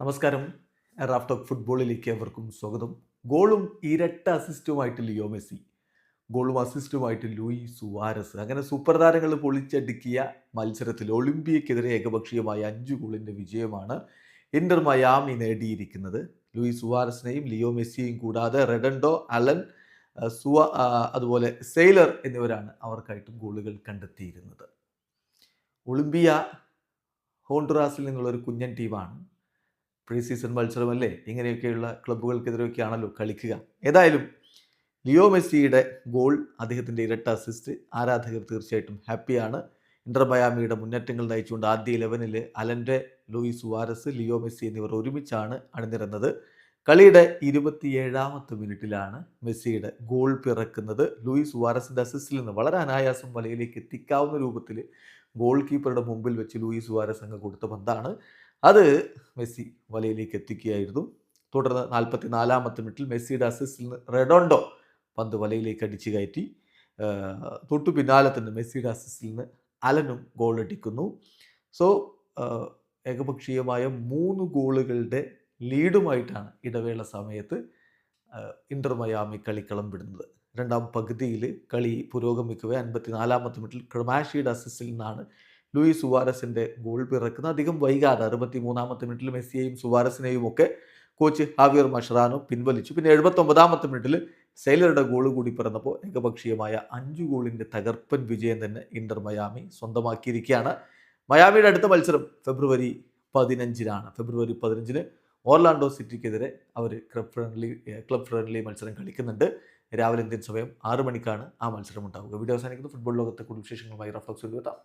നമസ്കാരം. Raf talk ഫുട്ബോളിലേക്ക് അവർക്കും സ്വാഗതം. ഗോളും ഇരട്ട അസിസ്റ്റുമായിട്ട് ലിയോ മെസ്സി. ഗോളും അസിസ്റ്റുമായിട്ട് ലൂയി സുവാരസ്. അങ്ങനെ സൂപ്പർ താരങ്ങൾ പൊളിച്ചടുക്കിയ മത്സരത്തിൽ ഒളിമ്പിയക്കെതിരെ ഏകപക്ഷീയമായ അഞ്ച് ഗോളിന്റെ വിജയമാണ് ഇന്റർ മയാമി നേടിയിരിക്കുന്നത്. ലൂയി സുവാരസിനെയും ലിയോ മെസ്സിയെയും കൂടാതെ റെഡൻഡോ അലൻ സുവ അതുപോലെ സെയിലർ എന്നിവരാണ് അവർക്കായിട്ടും ഗോളുകൾ കണ്ടെത്തിയിരുന്നത്. ഒളിമ്പിയ ഹോണ്ടുറാസിൽ നിന്നുള്ള ഒരു കുഞ്ഞൻ ടീമാണ് പ്രീ സീസൺ മത്സരമല്ലേ? ഇങ്ങനെയൊക്കെയുള്ള ക്ലബ്ബുകൾക്കെതിരെയൊക്കെയാണല്ലോ കളിക്കുക. ഏതായാലും ലിയോ മെസ്സിയുടെ ഗോൾ അദ്ദേഹത്തിന്റെ ഇരട്ട അസിസ്റ്റ് ആരാധകർ തീർച്ചയായിട്ടും ഹാപ്പിയാണ്. ഇന്റർ മയാമിയുടെ മുന്നേറ്റങ്ങൾ നയിച്ചുകൊണ്ട് ആദ്യ ഇലവനിൽ അലന്റെ ലൂയിസ് വാരസ് ലിയോ മെസ്സി എന്നിവർ ഒരുമിച്ചാണ് അണിനിരന്നത്. കളിയുടെ ഇരുപത്തിയേഴാമത്തെ മിനിറ്റിലാണ് മെസ്സിയുടെ ഗോൾ പിറക്കുന്നത്. ലൂയിസ് വാരസിന്റെ അസിസ്റ്റിൽ നിന്ന് വളരെ അനായാസം വലയിലേക്ക് എത്തിക്കാവുന്ന രൂപത്തിൽ ഗോൾ കീപ്പറുടെ മുമ്പിൽ വെച്ച് ലൂയിസ് വാരസ് അങ്ങ് കൊടുത്ത പന്താണ്. അത് മെസ്സി വലയിലേക്ക് എത്തിക്കുകയായിരുന്നു തുടർന്ന് നാൽപ്പത്തി നാലാമത്തെ മിനിറ്റിൽ മെസ്സിയുടെ അസിസ്റ്റിൽ നിന്ന് റെഡോണ്ടോ പന്ത് വലയിലേക്ക് അടിച്ചു കയറ്റി തൊട്ടു പിന്നാലെ തന്നെ മെസ്സിയുടെ അസിസ്റ്റിൽ നിന്ന് അലനും ഗോൾ അടിക്കുന്നു. സോ ഏകപക്ഷീയമായ മൂന്ന് ഗോളുകളുടെ ലീഡുമായിട്ടാണ് ഇടവേള സമയത്ത് ഇന്റർ മയാമി കളിക്കളം വിടുന്നത് രണ്ടാം പകുതിയിൽ കളി പുരോഗമിക്കവേ അൻപത്തിനാലാമത്തെ മിനിറ്റിൽ ക്രമാഷിയുടെ അസിസ്റ്റിൽ നിന്നാണ് ലൂയി സുവാരസിന്റെ ഗോൾ പിറക്കുന്ന അധികം വൈകാതെ അറുപത്തി മൂന്നാമത്തെ മിനിറ്റിൽ മെസ്സിയെയും സുവാരസിനെയും ഒക്കെ കോച്ച് ഹാവിയർ മഷറാനോ പിൻവലിച്ചു. പിന്നെ എഴുപത്തൊമ്പതാമത്തെ മിനിറ്റിൽ സെയിലറുടെ ഗോൾ കൂടി പിറന്നപ്പോൾ ഏകപക്ഷീയമായ അഞ്ച് ഗോളിന്റെ തകർപ്പൻ വിജയം തന്നെ ഇന്റർ മയാമി സ്വന്തമാക്കിയിരിക്കുകയാണ്. മയാമിയുടെ അടുത്ത മത്സരം ഫെബ്രുവരി പതിനഞ്ചിനാണ്. ഫെബ്രുവരി പതിനഞ്ചിന് ഓർലാൻഡോ സിറ്റിക്കെതിരെ അവർ ക്ലബ് ഫ്രണ്ട്ലി ക്ലബ് ഫ്രണ്ട്ലി മത്സരം കളിക്കുന്നുണ്ട്. രാവിലെ ഇന്ത്യൻ സമയം ആറ് മണിക്കാണ് ആ മത്സരം ഉണ്ടാവുക വീഡിയോ അവസാനിക്കുന്നത് ഫുട്ബോൾ ലോകത്തെ കൂടുതൽ വിശേഷങ്ങളുമായി റഫ്ലക്സ് എത്താം